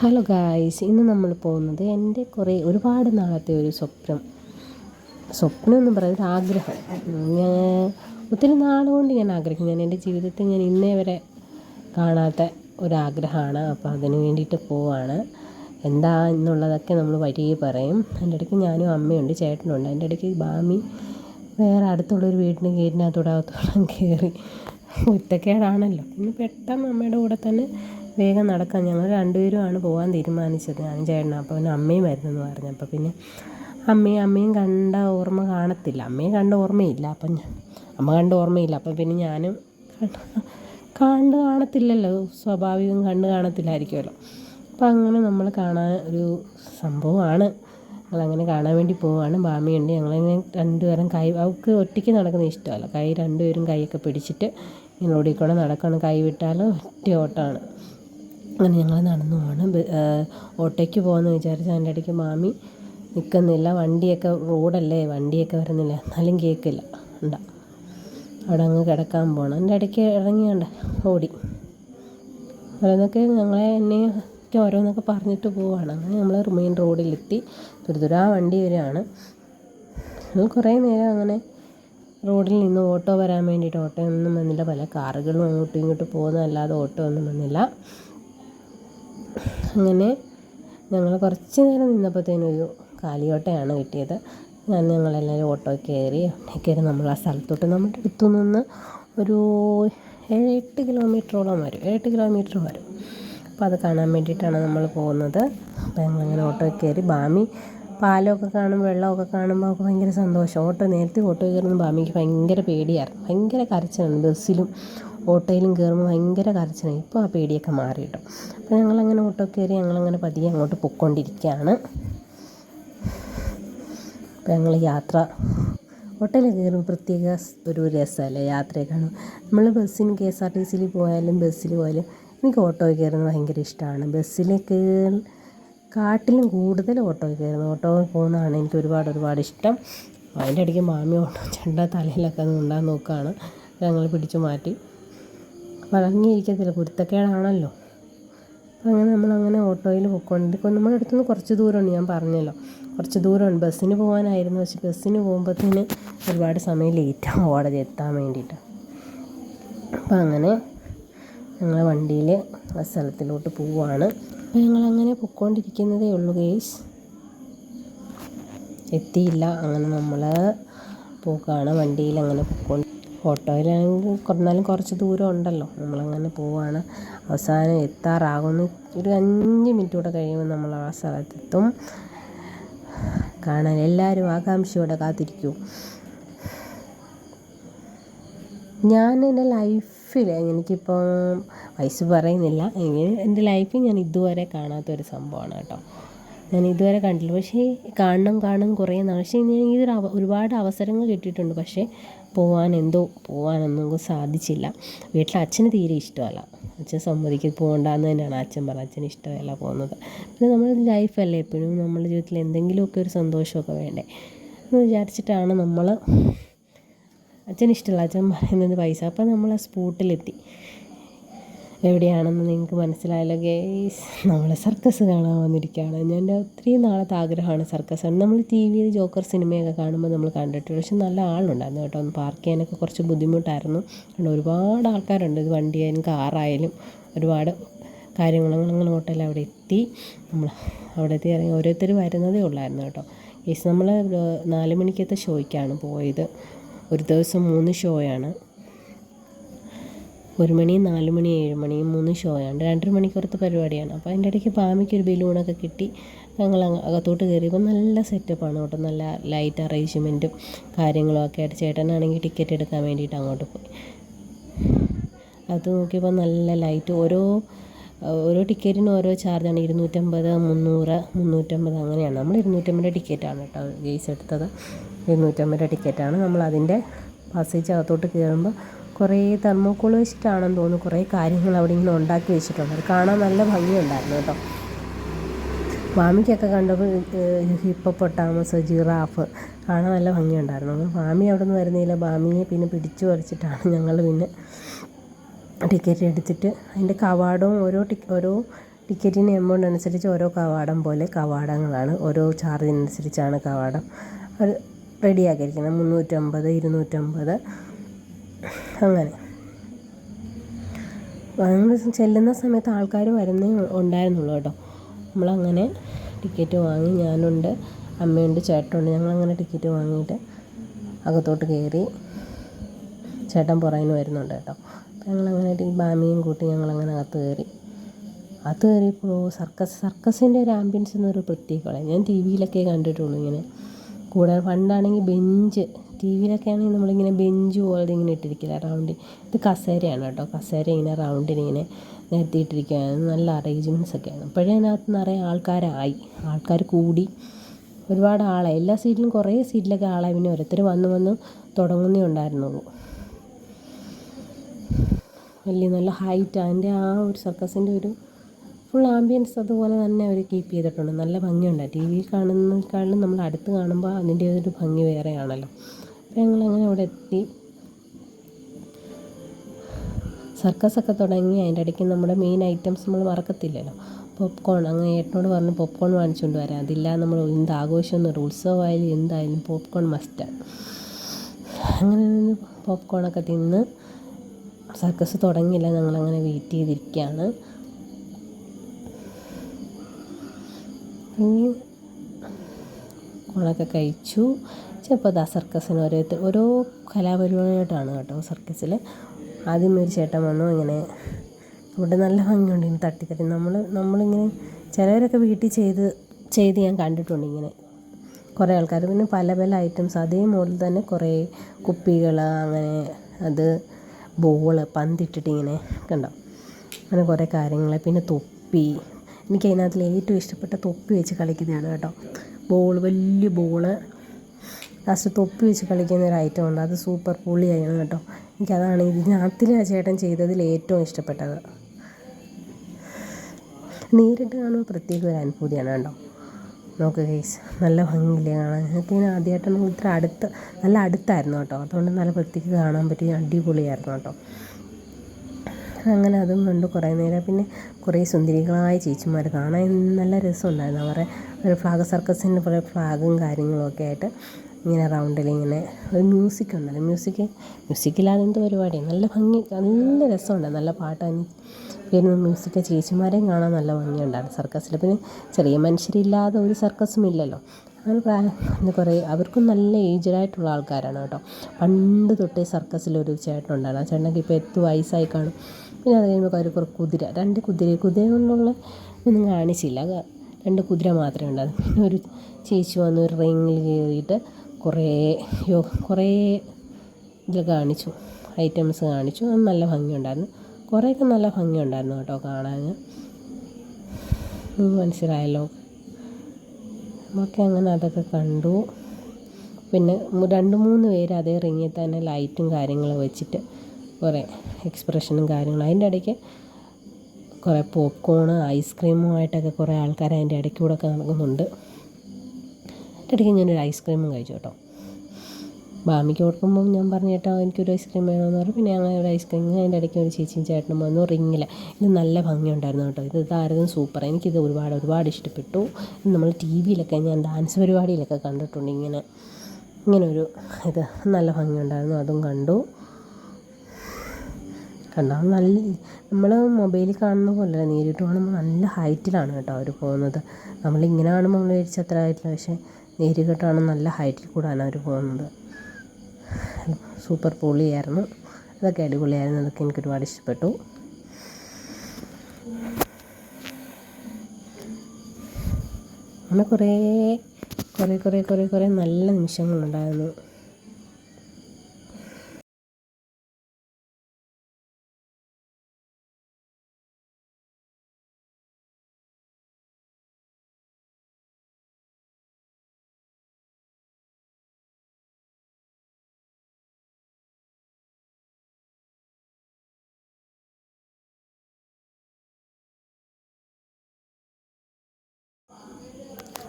Hello guys ഇന്ന് നമ്മൾ പോകുന്നത് എന്റെ കുറേ ഒരുപാട് നാളത്തെ ഒരു സ്വപ്നം. സ്വപ്നം എന്ന് പറയുന്നത് ആഗ്രഹം. ഞാൻ ഒത്തിരി നാളുകൊണ്ട് ഞാൻ ആഗ്രഹിക്കും ഞാൻ എന്റെ ജീവിതത്തിൽ ഞാൻ ഇന്നേ വരെ കാണാത്ത ഒരാഗ്രഹമാണ്. അപ്പോൾ അതിന് വേണ്ടിയിട്ട് പോവാണ്. എന്താ എന്നുള്ളതൊക്കെ നമ്മൾ വഴിയെ പറയും. എന്റെ ഇടയ്ക്ക് ഞാനും അമ്മയുണ്ട് ചേട്ടനുണ്ട് എന്റെ ഇടയ്ക്ക് ബാമി വേറെ അടുത്തുള്ളൊരു വീടിന് കയറിനകത്തോടകത്തോളം കയറി ഒറ്റക്കേടാണല്ലോ പിന്നെ പെട്ടെന്ന് അമ്മയുടെ കൂടെ തന്നെ വേഗം നടക്കാം ഞങ്ങൾ രണ്ടുപേരുമാണ് പോകാൻ തീരുമാനിച്ചത്. ഞാനും ചേട്ടനും അപ്പോൾ പിന്നെ അമ്മയും വരുന്നെന്ന് പറഞ്ഞു. അപ്പോൾ പിന്നെ അമ്മയും അമ്മയും കണ്ട ഓർമ്മ കാണത്തില്ല. അമ്മയും കണ്ട ഓർമ്മയില്ല. അപ്പം അമ്മ കണ്ട ഓർമ്മയില്ല. അപ്പം പിന്നെ ഞാനും കണ്ട് കാണത്തില്ലല്ലോ. സ്വാഭാവികം കണ്ട് കാണത്തില്ലായിരിക്കുമല്ലോ. അപ്പം അങ്ങനെ നമ്മൾ കാണാൻ ഒരു സംഭവമാണ്. ഞങ്ങളങ്ങനെ കാണാൻ വേണ്ടി പോവാണ്. ബാമിയുണ്ട് ഞങ്ങളിങ്ങനെ രണ്ടുപേരും കൈ അവൾക്ക് ഒറ്റയ്ക്ക് നടക്കുന്നത് ഇഷ്ടമല്ല. കൈ രണ്ടുപേരും കൈയൊക്കെ പിടിച്ചിട്ട് ഇങ്ങനെ ഓടിക്കൂടെ നടക്കണം കൈ വിട്ടാൽ ഒറ്റ ഓട്ടമാണ്. അങ്ങനെ ഞങ്ങൾ നടന്നു പോവാണ്. ഓട്ടോയ്ക്ക് പോകാമെന്ന് വിചാരിച്ച് അതിന്റെ ഇടയ്ക്ക് മാമി നിൽക്കുന്നില്ല വണ്ടിയൊക്കെ റോഡല്ലേ വണ്ടിയൊക്കെ വരുന്നില്ല. എന്നാലും കേൾക്കില്ല ഉണ്ടാ. അവിടെ അങ്ങ് കിടക്കാൻ പോകണം അതിന്റെ ഇടയ്ക്ക് ഇറങ്ങിയണ്ട ഓടി. ഓരോന്നൊക്കെ ഞങ്ങളെ എന്നെ ഓരോന്നൊക്കെ പറഞ്ഞിട്ട് പോവാണ്. അങ്ങനെ നമ്മൾ മെയിൻ റോഡിലെത്തി. തുരുതുരാ വണ്ടി വരികയാണ് കുറേ നേരം അങ്ങനെ റോഡിൽ നിന്ന് ഓട്ടോ വരാൻ വേണ്ടിയിട്ട് ഓട്ടോ ഒന്നും വന്നില്ല. പല കാറുകളും അങ്ങോട്ടും ഇങ്ങോട്ടും പോകുന്നതല്ലാതെ ഓട്ടോ ഒന്നും വന്നില്ല. അങ്ങനെ ഞങ്ങൾ കുറച്ച് നേരം നിന്നപ്പോഴത്തേനൊരു കാലിയോട്ടയാണ് കിട്ടിയത്. ഞാൻ ഞങ്ങളെല്ലാവരും ഓട്ടോ കയറി ഓട്ടോ കയറി നമ്മൾ ആ സ്ഥലത്തോട്ട് നമ്മുടെ അടുത്തു നിന്ന് ഒരു എട്ട് കിലോമീറ്ററോളം വരും. എട്ട് കിലോമീറ്റർ വരും. അപ്പോൾ അത് കാണാൻ വേണ്ടിയിട്ടാണ് നമ്മൾ പോകുന്നത്. അപ്പോൾ ഞങ്ങളങ്ങനെ ഓട്ടോ കയറി ബാമി പാലമൊക്കെ കാണും വെള്ളമൊക്കെ കാണുമ്പോൾ ഒക്കെ ഭയങ്കര സന്തോഷം. ഓട്ടോ നേരത്തെ ഓട്ടോ കയറുന്ന ബാമിക്ക് ഭയങ്കര പേടിയായിരുന്നു. ഭയങ്കര കരച്ചിലാണ് ബസ്സിലും ഓട്ടോയിലും കയറുമ്പോൾ ഭയങ്കര കരച്ചിലാണ്. ഇപ്പോൾ ആ പേടിയൊക്കെ മാറി കേട്ടോ അപ്പോൾ ഞങ്ങളങ്ങനെ ഓട്ടോ കയറി ഞങ്ങളങ്ങനെ പതിയെ അങ്ങോട്ട് പൊയ്ക്കൊണ്ടിരിക്കുകയാണ്. അപ്പോൾ ഞങ്ങൾ യാത്ര ഹോട്ടലിൽ കയറുമ്പോൾ പ്രത്യേക ഒരു രസമല്ലേ യാത്രയൊക്കെയാണ് നമ്മൾ ബസ്സിന് കെ എസ് ആർ ടി സിയിൽ പോയാലും ബസ്സിൽ പോയാലും എനിക്ക് ഓട്ടോയിൽ കയറുന്നത് ഭയങ്കര ഇഷ്ടമാണ്. ബസ്സിൽ കയറി കാട്ടിലും കൂടുതൽ ഓട്ടോയിൽ കയറുന്നത്. ഓട്ടോ പോകുന്നതാണ് എനിക്ക് ഒരുപാട് ഒരുപാട് ഇഷ്ടം. അതിന്റെ ഇടയ്ക്ക് മാമി ഓട്ടോ ചണ്ട തലയിലൊക്കെ ഉണ്ടാകാൻ നോക്കുകയാണ്. ഞങ്ങൾ പിടിച്ചു മാറ്റി. വഴങ്ങിയിരിക്കത്തില്ല. കുരുത്തക്കേടാണല്ലോ. അപ്പം അങ്ങനെ നമ്മളങ്ങനെ ഓട്ടോയിൽ പോയിക്കൊണ്ട് നമ്മുടെ അടുത്തുനിന്ന് കുറച്ച് ദൂരമുണ്ട്. ഞാൻ പറഞ്ഞല്ലോ. കുറച്ച് ദൂരമുണ്ട്. ബസ്സിന് പോകാനായിരുന്നു. പക്ഷെ ബസ്സിന് പോകുമ്പോഴത്തേന് ഒരുപാട് സമയം ലേറ്റാണ് കോടതി എത്താൻ വേണ്ടിയിട്ട്. അപ്പം അങ്ങനെ ഞങ്ങൾ വണ്ടിയിൽ ആ സ്ഥലത്തിലോട്ട് പോവുകയാണ് അപ്പോൾ ഞങ്ങളങ്ങനെ പൊയ്ക്കൊണ്ടിരിക്കുന്നതേ ഉള്ളൂ ഗേസ് എത്തിയില്ല. അങ്ങനെ നമ്മൾ പോക്കാണ് വണ്ടിയിൽ അങ്ങനെ പൊയ്ക്കൊണ്ട് ഓട്ടോയിലാണെങ്കിൽ എന്നാലും കുറച്ച് ദൂരം ഉണ്ടല്ലോ. നമ്മളങ്ങനെ പോവാണ്. അവസാനം എത്താറാകുന്നു. ഒരു അഞ്ച് മിനിറ്റ് കൂടെ കഴിയുമ്പോൾ നമ്മൾ ആ സ്ഥലത്തെത്തും. കാണാൻ എല്ലാവരും ആകാംക്ഷയോടെ കാത്തിരിക്കും. ഞാൻ എന്റെ ലൈഫിൽ എനിക്കിപ്പോൾ വയസ്സ് പറയുന്നില്ല. എങ്കിൽ എന്റെ ലൈഫിൽ ഞാൻ ഇതുവരെ കാണാത്തൊരു സംഭവമാണ് കേട്ടോ. ഞാൻ ഇതുവരെ കണ്ടില്ല പക്ഷേ കാണണം കാണണം കുറേ നാൾ. പക്ഷേ ഇതൊരു ഒരുപാട് അവസരങ്ങൾ കിട്ടിയിട്ടുണ്ട്. പക്ഷേ പോവാൻ എന്തോ പോവാനൊന്നും സാധിച്ചില്ല. വീട്ടിൽ അച്ഛന് തീരെ ഇഷ്ടമല്ല. അച്ഛൻ സമ്മതിക്കും പോകണ്ടെന്ന് തന്നെയാണ് അച്ഛൻ പറഞ്ഞത്. അച്ഛന് ഇഷ്ടമല്ല പോകുന്നത്. പിന്നെ നമ്മൾ ലൈഫല്ലേ എപ്പോഴും? നമ്മുടെ ജീവിതത്തിൽ എന്തെങ്കിലുമൊക്കെ ഒരു സന്തോഷമൊക്കെ വേണ്ടേ? എന്ന് വിചാരിച്ചിട്ടാണ് നമ്മൾ അച്ഛന് ഇഷ്ടമല്ല അച്ഛൻ പറയുന്നത് പൈസ. അപ്പം നമ്മൾ ആ സ്പോട്ടിലെത്തി. എവിടെയാണെന്ന് നിങ്ങൾക്ക് മനസ്സിലായല്ലോ ഗേസ്. നമ്മൾ സർക്കസ് കാണാൻ വന്നിരിക്കുകയാണ്. ഞാൻ ഒത്തിരി നാളത്തെ ആഗ്രഹമാണ് സർക്കസ് നമ്മൾ ടി വിയിൽ ജോക്കർ സിനിമയൊക്കെ കാണുമ്പോൾ നമ്മൾ കണ്ടിട്ടുണ്ട്. പക്ഷെ നല്ല ആളുണ്ടായിരുന്നു കേട്ടോ. ഒന്ന് പാർക്ക് ചെയ്യാനൊക്കെ കുറച്ച് ബുദ്ധിമുട്ടായിരുന്നു. കാരണം ഒരുപാട് ആൾക്കാരുണ്ട്. ഇത് വണ്ടിയായാലും കാറായാലും ഒരുപാട് കാര്യങ്ങളും അങ്ങനെ ഹോട്ടലിൽ അവിടെ എത്തി. നമ്മൾ അവിടെ എത്തി ഇറങ്ങി ഓരോരുത്തർ വരുന്നതേ ഉള്ളായിരുന്നു കേട്ടോ. ഗേസ് നമ്മൾ നാല് മണിക്കത്തെ ഷോയ്ക്കാണ് പോയത്. ഒരു ദിവസം മൂന്ന് ഷോയാണ്. ഒരു മണി നാല് മണി ഏഴ് മണി മൂന്ന് ഷോയാണ് രണ്ടര മണിക്കൂറത്തെ പരിപാടിയാണ്. അപ്പോൾ അതിന്റെ ഇടയ്ക്ക് പാമിക്ക് ഒരു ബലൂണൊക്കെ കിട്ടി ഞങ്ങൾ അകത്തോട്ട് കയറിയപ്പോൾ നല്ല സെറ്റപ്പാണ് കേട്ടോ. നല്ല ലൈറ്റ് അറേഞ്ച്മെന്റും കാര്യങ്ങളും ഒക്കെ ആയിട്ട് ചേട്ടനാണെങ്കിൽ ടിക്കറ്റ് എടുക്കാൻ വേണ്ടിയിട്ട് അങ്ങോട്ട് പോയി. അത് നോക്കിയപ്പോൾ നല്ല ലൈറ്റ് ഓരോ ഓരോ ടിക്കറ്റിനും ഓരോ ചാർജാണ് ഇരുന്നൂറ്റമ്പത് മുന്നൂറ് മുന്നൂറ്റമ്പത് അങ്ങനെയാണ്. നമ്മൾ ഇരുന്നൂറ്റമ്പത് ടിക്കറ്റാണ് കേട്ടോ ഗെയ്സ് എടുത്തത്. ഇരുന്നൂറ്റമ്പത് ടിക്കറ്റാണ് നമ്മൾ അതിന്റെ പാസേജ് അകത്തോട്ട് കയറുമ്പോൾ കുറേ തെർമോക്കോൾ വെച്ചിട്ടാണെന്ന് തോന്നുന്നു. കുറേ കാര്യങ്ങൾ അവിടെ ഇങ്ങനെ ഉണ്ടാക്കി വെച്ചിട്ടുണ്ട്. അത് കാണാൻ നല്ല ഭംഗിയുണ്ടായിരുന്നു കേട്ടോ. മാമിക്കൊക്കെ കണ്ടപ്പോൾ ഹിപ്പപ്പൊട്ടാമസ് ജിറാഫ് കാണാൻ നല്ല ഭംഗിയുണ്ടായിരുന്നു. മാമി അവിടെ നിന്ന് വരുന്നില്ല മാമിയെ പിന്നെ പിടിച്ചു വരച്ചിട്ടാണ് ഞങ്ങൾ പിന്നെ ടിക്കറ്റ് എടുത്തിട്ട് അതിന്റെ കവാടവും ഓരോ ടി ഓരോ ടിക്കറ്റിന് എമൗണ്ട് അനുസരിച്ച് ഓരോ കവാടം പോലെ കവാടങ്ങളാണ്. ഓരോ ചാർജിനനുസരിച്ചാണ് കവാടം. അത് റെഡിയാക്കിയിരിക്കുന്നത്. മുന്നൂറ്റമ്പത് ഇരുന്നൂറ്റമ്പത് അങ്ങനെ. നമ്മൾ ചെല്ലുന്ന സമയത്ത് ആൾക്കാർ വരുന്നേ ഉണ്ടായിരുന്നുള്ളൂ കേട്ടോ. നമ്മളങ്ങനെ ടിക്കറ്റ് വാങ്ങി ഞാനുണ്ട് അമ്മയുണ്ട് ചേട്ടനുണ്ട്. ഞങ്ങളങ്ങനെ ടിക്കറ്റ് വാങ്ങിയിട്ട് അകത്തോട്ട് കയറി ചേട്ടൻ പുറകിന് വരുന്നുണ്ട് കേട്ടോ. അപ്പം ഞങ്ങളങ്ങനെ ബാമിയും കൂട്ടി ഞങ്ങളങ്ങനെ അകത്ത് കയറി. അത് കയറിയപ്പോൾ സർക്കസ് സർക്കസിന്റെ ഒരു ആംബിയൻസ് എന്നൊരു പ്രത്യേകമാണ് ഞാൻ ടി വിയിലൊക്കെ കണ്ടിട്ടുള്ളൂ ഇങ്ങനെ. കൂടാതെ പണ്ടാണെങ്കിൽ ബെഞ്ച് ടി വിയിലൊക്കെ ആണെങ്കിൽ നമ്മളിങ്ങനെ ബെഞ്ച് പോലെ ഇങ്ങനെ ഇട്ടിരിക്കില്ല റൗണ്ട് ഇത് കസേരയാണ് കേട്ടോ. കസേര ഇങ്ങനെ റൗണ്ടിന് ഇങ്ങനെ നിരത്തിയിട്ടിരിക്കുകയാണ് നല്ല അറേഞ്ച്മെന്റ്സ് ഒക്കെയാണ്. ഇപ്പോഴേ അതിനകത്ത് നിറയെ ആൾക്കാരായി. ആൾക്കാർ കൂടി. ഒരുപാട് ആളെ എല്ലാ സീറ്റിലും കുറേ സീറ്റിലൊക്കെ ആളായി. പിന്നെ ഓരോരുത്തർ വന്ന് വന്ന് തുടങ്ങുന്നേ ഉണ്ടായിരുന്നുള്ളൂ. വലിയ നല്ല ഹൈറ്റ് അതിന്റെ ആ ഒരു സർക്കസിന്റെ ഒരു ഫുൾ ആംബിയൻസ് അതുപോലെ തന്നെ അവർ കീപ്പ് ചെയ്തിട്ടുണ്ട്. നല്ല ഭംഗിയുണ്ട്. ടി വിയിൽ കാണുന്നതിനേക്കാളും നമ്മൾ അടുത്ത് കാണുമ്പോൾ അതിന്റെ ഒരു ഭംഗി വേറെയാണല്ലോ. ഞങ്ങളങ്ങനെ അവിടെ എത്തി. സർക്കസൊക്കെ തുടങ്ങി. അതിന്റെ ഇടയ്ക്ക് നമ്മുടെ മെയിൻ ഐറ്റംസ് നമ്മൾ മറക്കത്തില്ലല്ലോ. പോപ്കോൺ അങ്ങനെ ഏട്ടനോട് പറഞ്ഞു പോപ്കോൺ വാങ്ങിച്ചുകൊണ്ട് വരാം. അതില്ല നമ്മൾ എന്ത് ആഘോഷമൊന്നും ഒരു ഉത്സവമായാലും എന്തായാലും പോപ്കോൺ മസ്റ്റാണ് അങ്ങനെ നിന്ന് പോപ്കോണൊക്കെ തിന്ന് സർക്കസ് തുടങ്ങിയില്ല. ഞങ്ങളങ്ങനെ വെയിറ്റ് ചെയ്തിരിക്കുകയാണ്. ഇനി ഊണൊക്കെ കഴിച്ചു. ചിലപ്പോൾ ദാ സർക്കസിന് ഓരോരുത്തർ ഓരോ കലാപരിപാടിയായിട്ടാണ് കേട്ടോ സർക്കസിൽ ആദ്യം ഒരു ചേട്ടൻ വന്നു ഇങ്ങനെ ഇവിടെ നല്ല ഭംഗിയുണ്ട് ഇങ്ങനെ തട്ടിത്തട്ടി. നമ്മൾ നമ്മളിങ്ങനെ ചിലവരൊക്കെ വീട്ടിൽ ചെയ്ത് ചെയ്ത് ഞാൻ കണ്ടിട്ടുണ്ട് ഇങ്ങനെ. കുറേ ആൾക്കാർ പിന്നെ പല പല ഐറ്റംസ്. അതേ മോഡൽ തന്നെ കുറേ കുപ്പികൾ അങ്ങനെ അത് ബോൾ പന്തിട്ടിട്ട് ഇങ്ങനെ കണ്ടോ? അങ്ങനെ കുറേ കാര്യങ്ങൾ പിന്നെ തൊപ്പി. എനിക്ക് അതിനകത്തിൽ ഏറ്റവും ഇഷ്ടപ്പെട്ട തൊപ്പി വെച്ച് കളിക്കുന്നതാണ് കേട്ടോ. ബോൾ വലിയ ബോൾ. ലാസ്റ്റ് തൊപ്പി വെച്ച് കളിക്കുന്ന ഒരു ഐറ്റം ഉണ്ട്. അത് സൂപ്പർ പൊളിയായിരുന്നു കേട്ടോ. എനിക്കതാണ് ഇതിനകത്തിൽ ആ ചേട്ടൻ ചെയ്തതിൽ ഏറ്റവും ഇഷ്ടപ്പെട്ടത്. നേരിട്ട് കാണുമ്പോൾ പ്രത്യേക ഒരു അനുഭൂതിയാണ് കേട്ടോ. നോക്ക് ഗൈസ് നല്ല ഭംഗിയില്ലേ കാണാൻ? എനിക്ക് ഇങ്ങനെ ആദ്യമായിട്ടാണ് ഇത്ര അടുത്ത് നല്ല അടുത്തായിരുന്നു കേട്ടോ. അതുകൊണ്ട് നല്ല വൃത്തിക്ക് കാണാൻ പറ്റി അടിപൊളിയായിരുന്നു കേട്ടോ. അങ്ങനെ അതും കണ്ട് കുറേ നേരം. പിന്നെ കുറേ സുന്ദരികളായ ചേച്ചിമാർ കാണാൻ നല്ല രസമുണ്ടായിരുന്നു. അവരുടെ ഒരു ഫ്ലാഗ് സർക്കസിന്റെ കുറേ ഫ്ലാഗും കാര്യങ്ങളൊക്കെ ആയിട്ട്. ഇങ്ങനെ റൗണ്ടിൽ ഇങ്ങനെ ഒരു മ്യൂസിക് ഉണ്ടല്ലോ. മ്യൂസിക് മ്യൂസിക്കില്ലാതെ എന്ത് പരിപാടി? നല്ല ഭംഗി നല്ല രസമുണ്ട്. നല്ല പാട്ടാണ്. പിന്നെ മ്യൂസിക് ചേച്ചിമാരെയും കാണാൻ നല്ല ഭംഗിയുണ്ടാണ് സർക്കസിൽ പിന്നെ ചെറിയ മനുഷ്യരില്ലാതെ ഒരു സർക്കസും ഇല്ലല്ലോ. അങ്ങനെ പ്രായം കുറേ അവർക്കും നല്ല ഏജ്ഡായിട്ടുള്ള ആൾക്കാരാണ് കേട്ടോ. പണ്ട് തൊട്ടേ സർക്കസിലൊരു ചേട്ടനുണ്ടായിരുന്നു ആ ചേട്ടനൊക്കെ ഇപ്പോൾ എത്തു വയസ്സായി കാണും. പിന്നെ അത് കഴിയുമ്പോൾ അവർ കുറേ കുതിര രണ്ട് കുതിര കുതിര കൊണ്ടുള്ള ഒന്നും കാണിച്ചില്ല. രണ്ട് കുതിര മാത്രമേ ഉണ്ടായിരുന്നു. പിന്നെ ഒരു ചേച്ചി വന്ന് ഒരു റിങ്ങിൽ കയറിയിട്ട് കുറേ യോ കുറേ ഇത് കാണിച്ചു ഐറ്റംസ് കാണിച്ചു. അത് നല്ല ഭംഗിയുണ്ടായിരുന്നു. കുറേയൊക്കെ നല്ല ഭംഗിയുണ്ടായിരുന്നു കേട്ടോ കാണാൻ. മനസ്സിലായല്ലോ. ഓക്കെ അങ്ങനെ അതൊക്കെ കണ്ടു. പിന്നെ രണ്ട് മൂന്ന് പേര് അതേ റിങ്ങിൽ തന്നെ ലൈറ്റും കാര്യങ്ങളും വെച്ചിട്ട് കുറേ എക്സ്പ്രഷനും കാര്യങ്ങളും. അതിന്റെ ഇടയ്ക്ക് കുറേ പോപ്കോണ് ഐസ്ക്രീമുമായിട്ടൊക്കെ കുറേ ആൾക്കാർ അതിന്റെ ഇടയ്ക്കൂടെ നടക്കുന്നുണ്ട്. അതിന്റെ ഇടയ്ക്ക് ഞാനൊരു ഐസ്ക്രീമും കഴിച്ചു കേട്ടോ. ബാമിക്ക് കൊടുക്കുമ്പം ഞാൻ പറഞ്ഞു ചേട്ടാ എനിക്കൊരു ഐസ്ക്രീം വേണമെന്ന് പറഞ്ഞു. പിന്നെ ഞങ്ങൾ ഒരു ഐസ്ക്രീം അതിന്റെ ഇടയ്ക്ക് ഒരു ചേച്ചിയും ചേട്ടനും വന്നു റിങ്ങില്ല ഇത് നല്ല ഭംഗിയുണ്ടായിരുന്നു കേട്ടോ. ഇത് ഇതായിരുന്നു സൂപ്പർ. എനിക്കിത് ഒരുപാട് ഒരുപാട് ഇഷ്ടപ്പെട്ടു. നമ്മൾ ടി വിയിലൊക്കെ ഞാൻ ഡാൻസ് പരിപാടിയിലൊക്കെ കണ്ടിട്ടുണ്ട് ഇങ്ങനെ. ഇങ്ങനൊരു ഇത് നല്ല ഭംഗിയുണ്ടായിരുന്നു അതും കണ്ടു. കണ്ടാൽ നല്ല നമ്മൾ മൊബൈലിൽ കാണുന്ന പോലെ നേരിട്ട് കാണുമ്പോൾ നല്ല ഹൈറ്റിലാണ് കേട്ടോ അവർ പോകുന്നത്. നമ്മളിങ്ങനെ കാണുമ്പോൾ നമ്മൾ വിചാരിച്ച അത്ര ഹൈറ്റില്ല പക്ഷേ കാണുമ്പോൾ നല്ല ഹൈറ്റിൽ കൂടാണ് അവർ പോകുന്നത്. സൂപ്പർ പൊളിയായിരുന്നു. അതൊക്കെ അടിപൊളിയായിരുന്നു. അതൊക്കെ എനിക്ക് ഒരുപാട് ഇഷ്ടപ്പെട്ടു. അങ്ങനെ കുറേ കുറേ കുറേ കുറേ കുറേ നല്ല നിമിഷങ്ങളുണ്ടായിരുന്നു.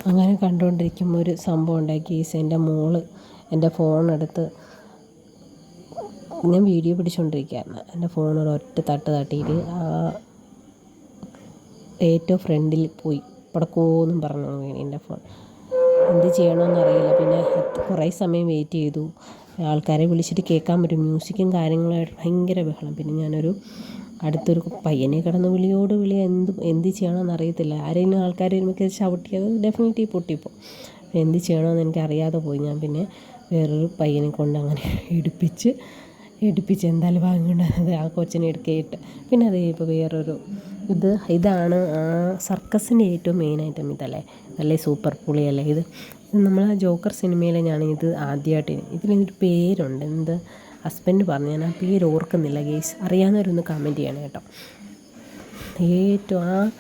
അങ്ങനെ കണ്ടുകൊണ്ടിരിക്കുമ്പോൾ ഒരു സംഭവം ഉണ്ടാക്കി. കേസ് എന്റെ മോൾ എന്റെ ഫോണെടുത്ത് ഞാൻ വീഡിയോ പിടിച്ചുകൊണ്ടിരിക്കുകയായിരുന്നു എന്റെ ഫോണോട് ഒറ്റ തട്ട് തട്ടിയിട്ട് ആ ഏറ്റവും ഫ്രണ്ടിൽ പോയി. പടക്കോന്നും പറഞ്ഞു വീണ് എന്റെ ഫോൺ. എന്ത് ചെയ്യണമെന്നറിയില്ല പിന്നെ കുറേ സമയം വെയിറ്റ് ചെയ്തു. ആൾക്കാരെ വിളിച്ചിട്ട് കേൾക്കാൻ പറ്റും. മ്യൂസിക്കും കാര്യങ്ങളുമായിട്ട് ഭയങ്കര ബഹളം. പിന്നെ ഞാനൊരു അടുത്തൊരു പയ്യനെ കിടന്ന് വിളിയോട് വിളി എന്ത് എന്ത് ചെയ്യണമെന്ന് അറിയത്തില്ല. ആരെങ്കിലും ആൾക്കാർ എനിക്ക് ചവിട്ടിയത് ഡെഫിനറ്റ്ലി പൊട്ടിപ്പോൾ എന്ത് ചെയ്യണമെന്ന് എനിക്ക് അറിയാതെ പോയി. ഞാൻ പിന്നെ വേറൊരു പയ്യനെ കൊണ്ട് അങ്ങനെ എടുപ്പിച്ച് എടുപ്പിച്ച് എന്തായാലും ഭാഗം അത് ആ കൊച്ചിനെ എടുക്കുകയിട്ട് പിന്നെ അതേ ഇപ്പോൾ വേറൊരു ഇത് ഇതാണ് ആ സർക്കസിന്റെ ഏറ്റവും മെയിൻ ഐറ്റം ഇതല്ലേ? അല്ലേ സൂപ്പർ പുളിയല്ലേ ഇത്? നമ്മൾ ജോക്കർ സിനിമയിലെ ഞാൻ ഇത് ആദ്യമായിട്ട് ഇതിലൊരു പേരുണ്ട്. എന്ത്? ഹസ്ബൻഡ് പറഞ്ഞു ഞാൻ ആ പേര് ഓർക്കുന്നില്ല ഗേസ്. അറിയാവുന്നവരൊന്ന് കമന്റ് ചെയ്യണം കേട്ടോ. ഏറ്റവും ആ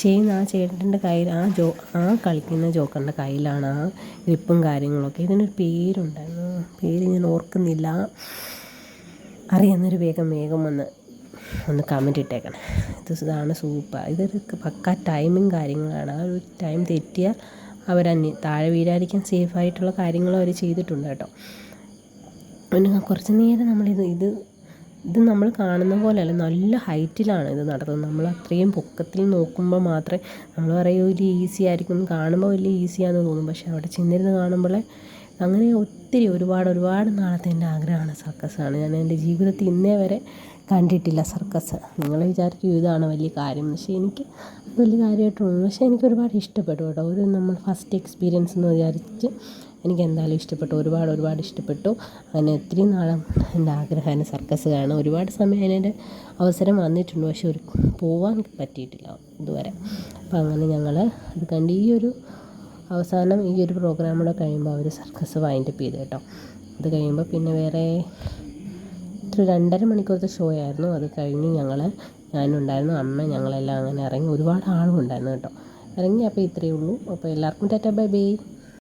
ചെയ്യുന്ന ആ ചേട്ടന്റെ കയ്യിൽ ആ ജോ ആ കളിക്കുന്ന ജോക്കറിന്റെ കയ്യിലാണ് ആ ഗ്രിപ്പും കാര്യങ്ങളൊക്കെ. ഇതിനൊരു പേരുണ്ടായിരുന്നു. പേര് ഞാൻ ഓർക്കുന്നില്ല. അറിയാവുന്നൊരു വേഗം വേഗം വന്ന് ഒന്ന് കമന്റ് ഇട്ടേക്കണം. ഇത് ഇതാണ് സൂപ്പർ ഇതൊരു പക്ക ടൈമും കാര്യങ്ങളാണ്. ആ ഒരു ടൈം തെറ്റിയാൽ അവർ താഴെ വീഴാതിരിക്കാൻ സേഫായിട്ടുള്ള കാര്യങ്ങളും അവർ ചെയ്തിട്ടുണ്ട് കേട്ടോ. പിന്നെ കുറച്ച് നേരം നമ്മളിത് ഇത് ഇത് നമ്മൾ കാണുന്ന പോലെയല്ല നല്ല ഹൈറ്റിലാണ് ഇത് നടത്തുന്നത് നമ്മൾ അത്രയും പൊക്കത്തിൽ നോക്കുമ്പോൾ മാത്രമേ നമ്മൾ പറയും ഒരു ഈസി ആയിരിക്കും. കാണുമ്പോൾ വലിയ ഈസിയാണെന്ന് തോന്നും. പക്ഷേ അവിടെ ചെന്നിരുന്ന് കാണുമ്പോൾ അങ്ങനെ ഒത്തിരി ഒരുപാട് ഒരുപാട് നാളത്തെ എന്റെ ആഗ്രഹമാണ് സർക്കസാണ് ഞാൻ എന്റെ ജീവിതത്തിൽ ഇന്നേ വരെ കണ്ടിട്ടില്ല സർക്കസ് നിങ്ങൾ വിചാരിക്കും ഇതാണ് വലിയ കാര്യം. പക്ഷേ എനിക്ക് വലിയ കാര്യമായിട്ടുള്ളൂ. പക്ഷേ എനിക്ക് ഒരുപാട് ഇഷ്ടപ്പെട്ടു കേട്ടോ. ഒരു നമ്മൾ ഫസ്റ്റ് എക്സ്പീരിയൻസ് എന്ന് വിചാരിച്ച് എനിക്ക് എന്തായാലും ഇഷ്ടപ്പെട്ടു. ഒരുപാട് ഒരുപാട് ഇഷ്ടപ്പെട്ടു. അങ്ങനെ ഒത്തിരി നാളും എന്റെ ആഗ്രഹമാണ് സർക്കസ് കാണാൻ ഒരുപാട് സമയം അതിന്റെ അവസരം വന്നിട്ടുണ്ട്. പക്ഷെ ഒരു പോവാൻ പറ്റിയിട്ടില്ല ഇതുവരെ. അപ്പം അങ്ങനെ ഞങ്ങൾ അത് കണ്ട് ഈ ഒരു അവസാനം ഈ ഒരു പ്രോഗ്രാം കൂടെ കഴിയുമ്പോൾ അവർ സർക്കസ് വൈൻഡപ്പ് ചെയ്തു കേട്ടോ. അത് കഴിയുമ്പോൾ പിന്നെ വേറെ ഒരു രണ്ടര മണിക്കൂറത്തെ ഷോ ആയിരുന്നു. അത് കഴിഞ്ഞ് ഞങ്ങൾ ഞാനുണ്ടായിരുന്നു അമ്മ ഞങ്ങളെല്ലാം അങ്ങനെ ഇറങ്ങി ഒരുപാട് ആളും ഉണ്ടായിരുന്നു കേട്ടോ. ഇറങ്ങി അപ്പോൾ ഇത്രയേ ഉള്ളൂ. അപ്പോൾ എല്ലാവർക്കും ടാറ്റ ബൈ ബൈ.